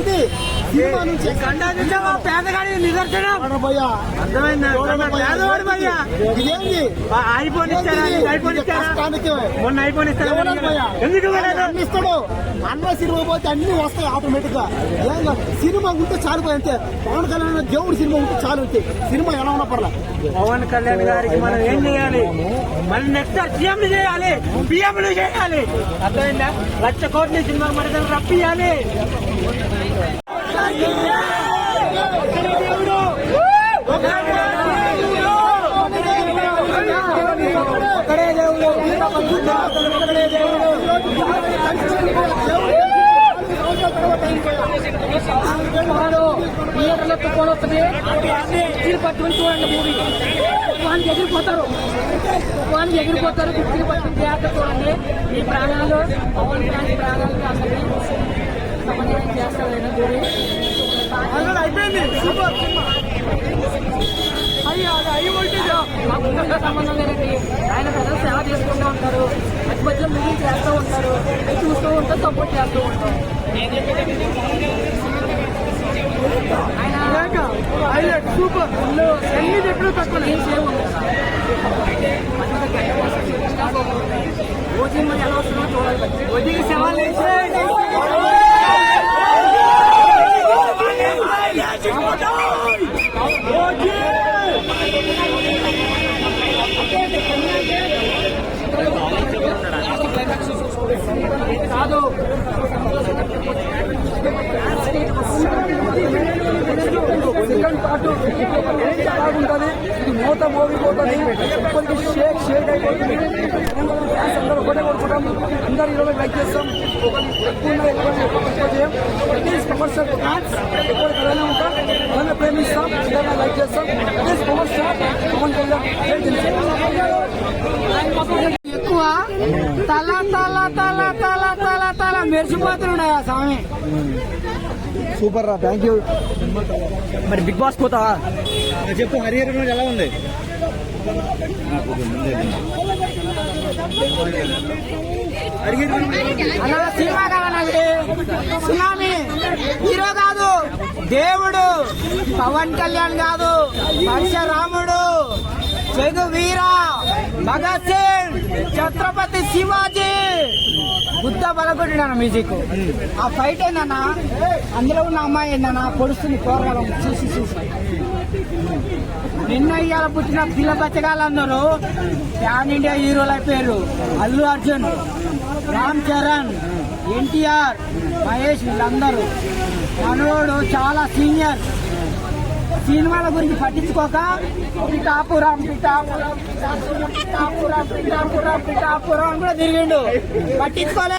ఇది సినిమా నుంచి పేదగాడి నిదర్శనం. ఇదేంది? ఐఫోన్ నీకు ఐఫోన్ కష్టానికి. మొన్న ఐఫోన్ ఇస్తారా? ఎందుకు ఇస్తాడు అన్న సినిమా పోతే అన్ని వస్తాయి ఆటోమేటిక్గా ఏం కాదు. సినిమా ఉంటే చాలు పోయి అంతే. పవన్ కళ్యాణ్ దేవుడు సినిమా ఉంటే చాలు అంతే. సినిమా ఎలా ఉన్నా పర్లా. పవన్ కళ్యాణ్ గారికి మనం ఏం చేయాలి? మళ్ళీ నెక్స్ట్ సీఎం చేయాలి. పిఎం చేయాలి. అర్థమైందా? లక్ష కోట్ల సినిమా మన రప్పియాలి. ఒక్కడే దేవుడు. ఒక్కడే దేవుడు. థియేటర్లో తుఫాన్ వస్తుంది కుర్చీలు పట్టుకుని చూడండి మూవీ ఎగిరిపోతారు తుఫాన్ ఎగిరిపోతారు కుర్చీలు పట్టుకుని జాగ్రత్త చూడండి మీ ప్రాణాలు పవన్ కళ్యాణ్ ప్రాణాలు అసలు సమన్వయం చేస్తారు మూవీ అయిపోయింది సూపర్ మాకు సంబంధం లేదండి ఆయన ప్రజలు సేవ చేసుకుంటూ ఉంటారు. మధ్య మధ్యలో మూవీ చేస్తూ ఉంటారు. చూస్తూ ఉంటాం సపోర్ట్ చేస్తూ ఉంటాం సూపర్ ఎన్ని చెప్పినా తక్కువ ఏం మరి ఎలా వస్తుందో చూడాలి వదిలి బాగుంటుంది ఇది మూత మూవీ పోతుంది ఇప్పటికి షేక్ షేక్ అయిపోతుంది ఫ్యాన్స్ అందరూ ఒకటే కొడుకుంటాం అందరు ఈరోజు లైక్ చేస్తాం ఒకటి ఎక్కువ ఉన్న ఎక్కువ ఎక్కువ తక్కువ చేయం ప్లీజ్ కమర్షియల్ ఫ్యాన్స్ ఎక్కువ కలనే ఉంటాం అలానే ప్రేమిస్తాం ఏదైనా లైక్ చేస్తాం ప్లీజ్ కమర్షియల్ పవన్ కళ్యాణ్ జై జనసేన ఎక్కువ తల తల తల తల ఆ స్వామి? సూపర్ రా థ్యాంక్ యూ మరి బిగ్ బాస్ పోతావా? చెప్పు హరిహర ఎలా ఉంది? అలా సినిమా కావాలండి సునామీ. హీరో కాదు దేవుడు. పవన్ కళ్యాణ్ కాదు పరశురాముడు వీర భగత్ సింగ్. ఛత్రపతి శివాజీ! బుద్ధ బలగొట్టినాను మ్యూజిక్. ఆ ఫైట్ ఏందన్నా? అందులో ఉన్న అమ్మాయి ఏందన్నా? పొడుస్తుంది కూరగాయలు చూసి చూసి. నిన్న ఇవాళ పుట్టిన పిల్ల బచ్చగాళ్ళందరూ ప్యాన్ ఇండియా హీరోలు అయిపోయారు అల్లు అర్జున్ రామ్ చరణ్ ఎన్టీఆర్ మహేష్ వీళ్ళందరూ. మనోడు చాలా సీనియర్. సినిమాల గురించి పట్టించుకోక పిఠాపురం పిఠాపురం పిఠాపురం పిఠాపురం పిఠాపురం అని కూడా తిరిగిండు. పట్టించుకోలే.